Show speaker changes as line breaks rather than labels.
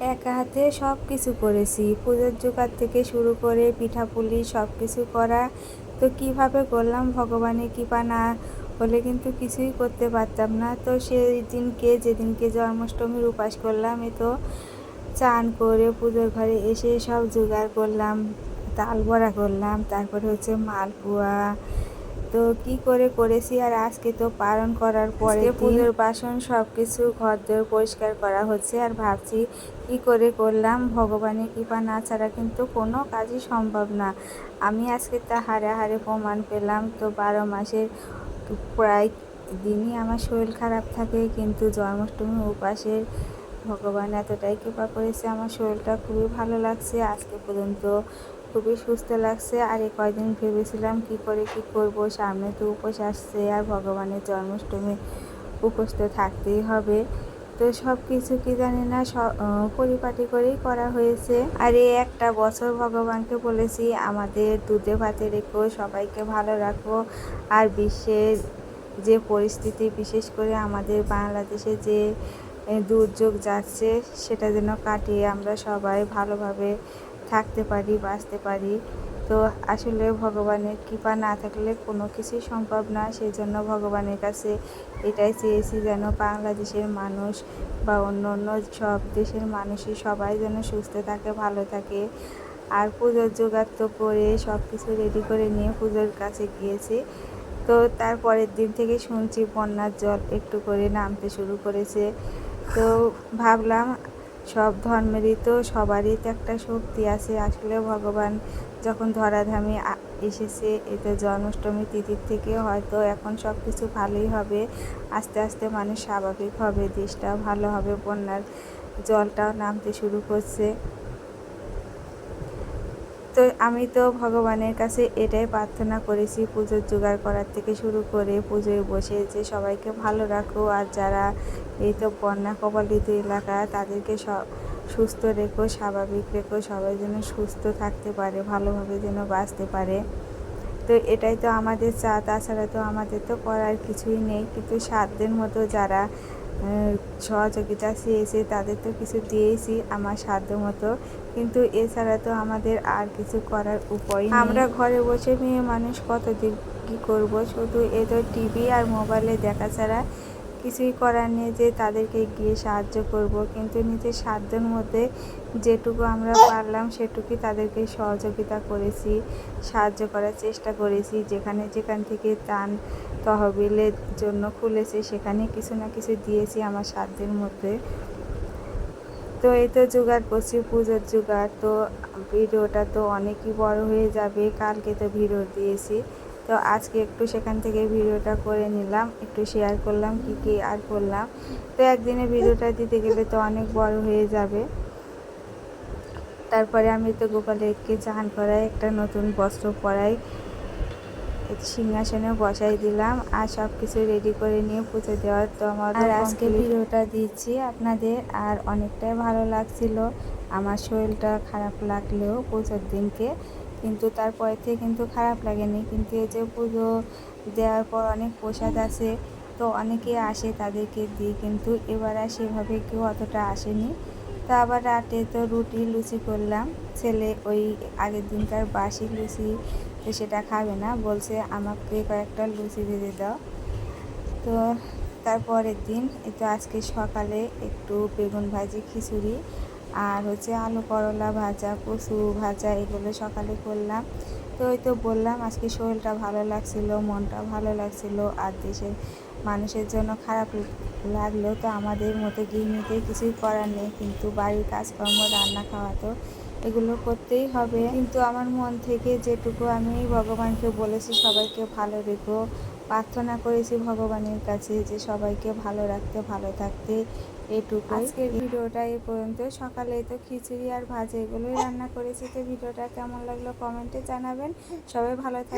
একা হাতে সব কিছু করেছি। পুজোর জোগাড় থেকে শুরু করে পিঠাপুলি সব কিছু করা। তো কীভাবে করলাম? ভগবানের কৃপা না হলে কিন্তু কিছুই করতে পারতাম না। তো সেই দিনকে যেদিনকে জন্মাষ্টমীর উপাস করলাম, এ তো চান করে পুজোর ঘরে এসে সব জোগাড় করলাম তাল বড়া করলাম, তারপরে হচ্ছে মালপোয়া তো কি করে করেছি আর আজকে তো পালন করার পরে পুজোর বাসন সব কিছু ঘর দোর পরিষ্কার করা হচ্ছে আর ভাবছি কি করে করলাম? ভগবানের কৃপা না ছাড়া কিন্তু কোনো কাজই সম্ভব না। আমি আজকে তা হারে হারে প্রমাণ পেলাম তো বারো মাসের প্রায় দিনই আমার শরীর খারাপ থাকে কিন্তু জন্মাষ্টমী উপাসের ভগবান এতটাই কৃপা করেছে আমার শরীরটা খুবই ভালো লাগছে। আজকে পর্যন্ত খুবই সুস্থ লাগছে। আর এই কয়দিন ভেবেছিলাম কি করে কি করব? সামনে তো উপোস আসছে আর ভগবানের জন্মাষ্টমী উপোস তো থাকতেই হবে। তো সব কিছু কি জানি না পরিপাটি করেই করা হয়েছে। আর এই একটা বছর ভগবানকে বলেছি, আমাদের দুধে ভাতে রেখো, সবাইকে ভালো রাখো। আর বিশ্বের যে পরিস্থিতি, বিশেষ করে আমাদের বাংলাদেশে যে দুর্যোগ যাচ্ছে, সেটা যেন কাটিয়ে আমরা সবাই ভালোভাবে থাকতে পারি, বাঁচতে পারি। তো আসলে ভগবানের কৃপা না থাকলে কোনো কিছুই সম্ভব না। সেই জন্য ভগবানের কাছে এটাই চেয়েছি যেন বাংলাদেশের মানুষ বা অন্য অন্য সব দেশের মানুষই সবাই যেন সুস্থ থাকে, ভালো থাকে। আর পুজোর জোগাড় তো করে সব কিছু রেডি করে নিয়ে পুজোর কাছে গিয়েছি। তো তারপরের দিন থেকে শুনছি বন্যার জল একটু করে নামতে শুরু করেছে। তো ভাবলাম সব ধর্মেরই তো সবারই তো একটা শক্তি আছে। আসলে ভগবান যখন ধরাধামে এসেছে, এতে জন্মাষ্টমী তিথির থেকে হয়তো এখন সব কিছু ভালোই হবে। আস্তে আস্তে মানুষ স্বাভাবিক হবে, দেশটাও ভালো হবে, বন্যার জলটাও নামতে শুরু করছে। তো আমি তো ভগবানের কাছে এটাই প্রার্থনা করেছি, পুজোর জোগাড় করার থেকে শুরু করে পুজোয় বসে যে সবাইকে ভালো রাখো আর যারা এই তো বন্যা কবলিত এলাকা তাদেরকে স- সুস্থ রেখো, স্বাভাবিক রেখো, সবাই যেন সুস্থ থাকতে পারে, ভালোভাবে যেন বাঁচতে পারে। তো এটাই তো আমাদের চা তাছাড়া তো আমাদের তো করার কিছুই নেই। কিন্তু সাধ্যের মতো যারা সহযোগিতা চেয়েছে, তাদের তো কিছু দিয়েছি আমার সাধ্য মতো। কিন্তু এছাড়া তো আমাদের আর কিছু করার উপায় আমরা ঘরে বসে মেয়ে মানুষ কতদিন কী করব? শুধু এ তো টিভি আর মোবাইলে দেখা ছাড়া কিছুই করার নেই যে তাদেরকে গিয়ে সাহায্য করব। কিন্তু নিজের সাধ্যের মধ্যে যেটুকু আমরা পারলাম সেটুকুই তাদেরকে সহযোগিতা করেছি, সাহায্য করার চেষ্টা করেছি। যেখানে যেখান থেকে তান তহবিলের জন্য খুলেছে সেখানে কিছু না কিছু দিয়েছি আমার সাধ্যের মধ্যে। তো এই তো জোগাড় করছি, পুজোর জোগাড়। তো ভিডিওটা তো অনেকই বড় হয়ে যাবে। কালকে তো ভিডিও দিয়েছি। তো আজকে একটু সেখান থেকে ভিডিওটা করে নিলাম একটু শেয়ার করলাম কি কি আর করলাম। তো একদিনে ভিডিওটা দিতে গেলে তো অনেক বড় হয়ে যাবে। তারপরে আমি তো গোপালকে চান করাই একটা নতুন বস্ত্র পরাই সিংহাসনে বসাই দিলাম আর সব কিছু রেডি করে নিয়ে পুজো দেওয়ার তো আমার আর আজকে ভিডিওটা দিচ্ছি আপনাদের আর অনেকটাই ভালো লাগছিল। আমার শরীরটা খারাপ লাগলেও পুজোর দিনকে কিন্তু তারপরে থেকে কিন্তু খারাপ লাগেনি। কিন্তু এই যে পুজো দেওয়ার পর অনেক প্রসাদ আছে, তো অনেকে আসে তাদেরকে দিই কিন্তু এবার আর সেভাবে কেউ অতটা আসেনি। তো আবার রাতে তো রুটি, লুচি করলাম। ছেলে ওই আগের দিনকার বাসি লুচি, তো সেটা খাবে না। বলছে, আমাকে কয়েকটা লুচি ভেজে দাও। তো তারপরের দিন, এই তো আজকে সকালে একটু বেগুন ভাজি, খিচুড়ি আর হচ্ছে আলু করলা ভাজা, কচু ভাজা এগুলো সকালে করলাম। তো ওই তো বললাম, আজকে শরীরটা ভালো লাগছিল, মনটা ভালো লাগছিল আর দেশের মানুষের জন্য খারাপ লাগল। তো আমাদের মতো গৃহিণীদের কিছুই করার নেই, কিন্তু বাড়ির কাজকর্ম, রান্না খাওয়া তো এগুলো করতেই হবে। কিন্তু আমার মন থেকে যেটুকু আমি ভগবানকে বলেছি, সবাইকে ভালো রেখো। প্রার্থনা করেছি ভগবানের কাছে যে সবাইকে ভালো রাখতে, ভালো থাকতে এটুকু আজকের ভিডিওটা এই পর্যন্ত। সকালে তো খিচুড়ি আর ভাজা এগুলোই রান্না করেছি। তো ভিডিওটা কেমন লাগল কমেন্টে জানাবেন। সবাই ভালো থাকবে